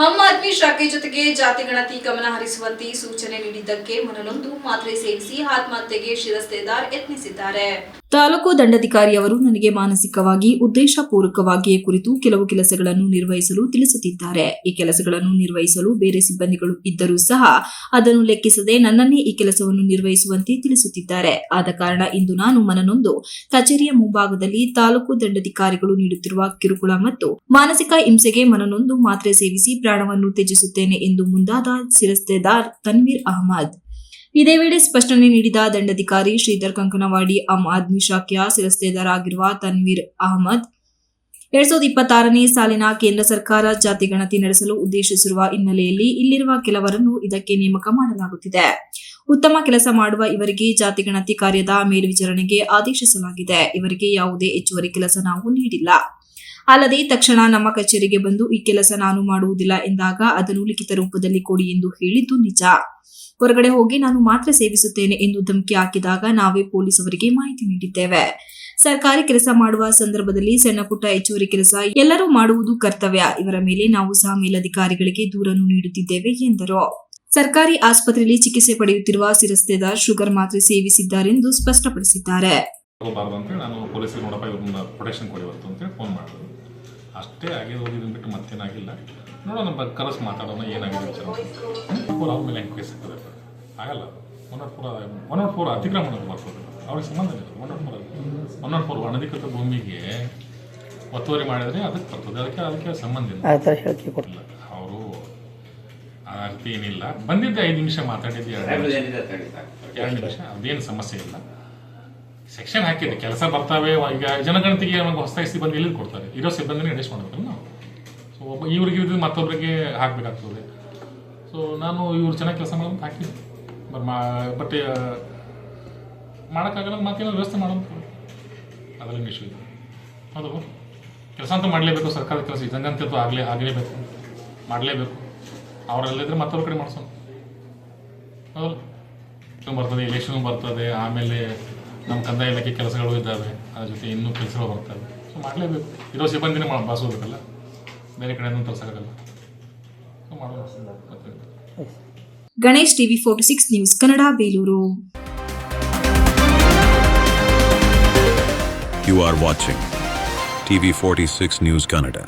ಹಮ್ ಆದ್ಮಿ ಶಾಖೆ ಜೊತೆಗೆ ಜಾತಿ ಗಣತಿ ಗಮನ ಹರಿಸುವಂತೆ ಸೂಚನೆ ನೀಡಿದ್ದಕ್ಕೆ ಮನನೊಂದು ಮಾತ್ರೆ ಸೇವಿಸಿ ಆತ್ಮಹತ್ಯೆಗೆ ಶಿರಸ್ತೇದಾರ್ ಯತ್ನಿಸಿದ್ದಾರೆ. ತಾಲೂಕು ದಂಡಾಧಿಕಾರಿ ಅವರು ನನಗೆ ಮಾನಸಿಕವಾಗಿ, ಉದ್ದೇಶಪೂರ್ವಕವಾಗಿಯೇ ಕುರಿತು ಕೆಲವು ಕೆಲಸಗಳನ್ನು ನಿರ್ವಹಿಸಲು ತಿಳಿಸುತ್ತಿದ್ದಾರೆ. ಈ ಕೆಲಸಗಳನ್ನು ನಿರ್ವಹಿಸಲು ಬೇರೆ ಸಿಬ್ಬಂದಿಗಳು ಇದ್ದರೂ ಸಹ ಅದನ್ನು ಲೆಕ್ಕಿಸದೆ ನನ್ನನ್ನೇ ಈ ಕೆಲಸವನ್ನು ನಿರ್ವಹಿಸುವಂತೆ ತಿಳಿಸುತ್ತಿದ್ದಾರೆ. ಆದ ಕಾರಣ ಇಂದು ನಾನು ಮನನೊಂದು ಕಚೇರಿಯ ಮುಂಭಾಗದಲ್ಲಿ ತಾಲೂಕು ದಂಡಾಧಿಕಾರಿಗಳು ನೀಡುತ್ತಿರುವ ಕಿರುಕುಳ ಮತ್ತು ಮಾನಸಿಕ ಹಿಂಸೆಗೆ ಮನನೊಂದು ಮಾತ್ರೆ ಸೇವಿಸಿ ಪ್ರಾಣವನ್ನು ತ್ಯಜಿಸುತ್ತೇನೆ ಎಂದು ಮುಂದಾದ ಶಿರಸ್ತೆದಾರ್ ತನ್ವೀರ್ ಅಹಮದ್. ಇದೇ ವೇಳೆ ಸ್ಪಷ್ಟನೆ ನೀಡಿದ ದಂಡಾಧಿಕಾರಿ ಶ್ರೀಧರ್ ಕಂಕನವಾಡಿ, ಆಮ್ ಆದ್ಮಿ ಶಾಖೆಯ ಶಿರಸ್ತೆದಾರ್ ಆಗಿರುವ ತನ್ವೀರ್ ಅಹಮದ್, ಎರಡ್ ಸಾವಿರದ ಇಪ್ಪತ್ತಾರನೇ ಸಾಲಿನ ಕೇಂದ್ರ ಸರ್ಕಾರ ಜಾತಿ ಗಣತಿ ನಡೆಸಲು ಉದ್ದೇಶಿಸಿರುವ ಹಿನ್ನೆಲೆಯಲ್ಲಿ ಇಲ್ಲಿರುವ ಕೆಲವರನ್ನು ಇದಕ್ಕೆ ನೇಮಕ ಮಾಡಲಾಗುತ್ತಿದೆ. ಉತ್ತಮ ಕೆಲಸ ಮಾಡುವ ಇವರಿಗೆ ಜಾತಿ ಗಣತಿ ಕಾರ್ಯದ ಮೇಲ್ವಿಚಾರಣೆಗೆ ಆದೇಶಿಸಲಾಗಿದೆ. ಇವರಿಗೆ ಯಾವುದೇ ಹೆಚ್ಚುವರಿ ಕೆಲಸ ನಾವು ನೀಡಿಲ್ಲ. ಅಲ್ಲದೆ ತಕ್ಷಣ ನಮ್ಮ ಕಚೇರಿಗೆ ಬಂದು ಈ ಕೆಲಸ ನಾನು ಮಾಡುವುದಿಲ್ಲ ಎಂದಾಗ ಅದನ್ನು ಲಿಖಿತ ರೂಪದಲ್ಲಿ ಕೊಡಿ ಎಂದು ಹೇಳಿದ್ದು ನಿಜ. ಹೊರಗಡೆ ಹೋಗಿ ನಾನು ಮಾತ್ರ ಸೇವಿಸುತ್ತೇನೆ ಎಂದು ಧಮಕಿ ಹಾಕಿದಾಗ ನಾವೇ ಪೊಲೀಸ್ ಅವರಿಗೆ ಮಾಹಿತಿ ನೀಡಿದ್ದೇವೆ. ಸರ್ಕಾರಿ ಕೆಲಸ ಮಾಡುವ ಸಂದರ್ಭದಲ್ಲಿ ಸಣ್ಣ ಪುಟ್ಟ ಹೆಚ್ಚುವರಿ ಕೆಲಸ ಎಲ್ಲರೂ ಮಾಡುವುದು ಕರ್ತವ್ಯ. ಇವರ ಮೇಲೆ ನಾವು ಸಹ ಮೇಲಧಿಕಾರಿಗಳಿಗೆ ದೂರನ್ನು ನೀಡುತ್ತಿದ್ದೇವೆ ಎಂದರು. ಸರ್ಕಾರಿ ಆಸ್ಪತ್ರೆಯಲ್ಲಿ ಚಿಕಿತ್ಸೆ ಪಡೆಯುತ್ತಿರುವ ಸಿರಸ್ತೇದಾರ್ ಶುಗರ್ ಮಾತ್ರೆ ಸೇವಿಸಿದ್ದಾರೆಂದು ಸ್ಪಷ್ಟಪಡಿಸಿದ್ದಾರೆ. ಹೋಗಬಾರ್ದು ಅಂತೇಳಿ ನಾನು ಪೊಲೀಸಿಗೆ ನೋಡಪ್ಪ ಇವ್ರನ್ನ ಪ್ರೊಟೆಕ್ಷನ್ ಕೊಡಿ ಇವತ್ತು ಅಂತೇಳಿ ಫೋನ್ ಮಾಡಿದ್ರು. ಅಷ್ಟೇ ಆಗಿ ಹೋಗಿದ್ದನ್ನು ಬಿಟ್ಟು ಮತ್ತೇನಾಗಿಲ್ಲ. ನೋಡೋಣ ಬ- ಕರೆಸಿ ಮಾತಾಡೋಣ ಏನಾಗಿದೆ ವಿಚಾರ ಫೋರ್ ಅವ್ರ ಮೇಲೆ ಹೆಂಗೆ ಕೇಸ್ ಹಾಕೋದು ಆಗಲ್ಲ. One nought four one nought four ಅತಿಕ್ರಮಣ ಮಾಡ್ಬೋದು ಅವ್ರಿಗೆ ಸಂಬಂಧ ಇಲ್ಲ. One nought four one nought four ಅನಧಿಕೃತ ಭೂಮಿಗೆ ಒತ್ತುವರಿ ಮಾಡಿದ್ರೆ ಅದಕ್ಕೆ ಬರ್ತದೆ. ಅದಕ್ಕೆ ಅದಕ್ಕೆ ಸಂಬಂಧ ಇಲ್ಲ. ಅವರು ಆ ರೀತಿ ಏನಿಲ್ಲ. ಬಂದಿದ್ದೆ ಐದು ನಿಮಿಷ ಮಾತಾಡಿದ್ದೆ ಎರಡು ನಿಮಿಷ ಅದೇನು ಸಮಸ್ಯೆ ಇಲ್ಲ. ಸೆಕ್ಷನ್ ಹಾಕಿದೆ ಕೆಲಸ ಬರ್ತಾವೆ ಈಗ ಜನಗಣತಿಗೆ ನಮಗೆ ಹೊಸ ಸಿಬ್ಬಂದಿ ಇಲ್ಲಿ ಕೊಡ್ತಾರೆ. ಇರೋ ಸಿಬ್ಬಂದಿನ ಅಡ್ಜಸ್ಟ್ ಮಾಡ್ಬೇಕಲ್ಲ ನಾವು. ಸೊ ಒಬ್ಬ ಇವ್ರಿಗೆ ಇದ್ದು ಮತ್ತೊಬ್ಬರಿಗೆ ಹಾಕಬೇಕಾಗ್ತದೆ. ಸೊ ನಾನು ಇವ್ರು ಚೆನ್ನಾಗಿ ಕೆಲಸ ಮಾಡೋದು ಹಾಕಿದ್ದೆ. ಬಟ್ ಮಾ ಬಟ್ ಮಾಡೋಕ್ಕಾಗಲ್ಲ ಮತ್ತೇನೋ ವ್ಯವಸ್ಥೆ ಮಾಡೋದು ಅದರಲ್ಲಿ ಇಶ್ಯೂ ಇದೆ. ಹೌದು. ಕೆಲಸ ಅಂತೂ ಮಾಡಲೇಬೇಕು. ಸರ್ಕಾರದ ಕೆಲಸ ಇದಂಗಂತೂ ಆಗಲೇ ಆಗಲೇಬೇಕು. ಮಾಡಲೇಬೇಕು. ಅವರಲ್ಲಿದ್ದರೆ ಮತ್ತೊಬ್ಬರ ಕಡೆ ಮಾಡಿಸೋಣ. ಹೌದಲ್ಲ ಬರ್ತದೆ ಎಲೆಕ್ಷನ್ ಬರ್ತದೆ, ಆಮೇಲೆ ನಮ್ಮ ಕಂದಾಯ ಇಲಾಖೆ ಕೆಲಸಗಳು ಇದ್ದಾವೆ ಅದ್ರ ಜೊತೆ ಇನ್ನೂ ಕೆಲಸಗಳು ಬರ್ತವೆ ಸೊ ಮಾಡಲೇಬೇಕು. ಇರೋ ಸಿಬ್ಬಂದಿನೇ ಮಾಡಿ ಬಾಸೋಬೇಕಲ್ಲ ಬೇರೆ ಕಡೆಯೂ ತರ್ಸೋಕ್ಕಾಗಲ್ಲ. ಸೊ ಮತ್ತೆ Ganesh TV forty six news Kannada Belur. You You are watching TV46 News Canada.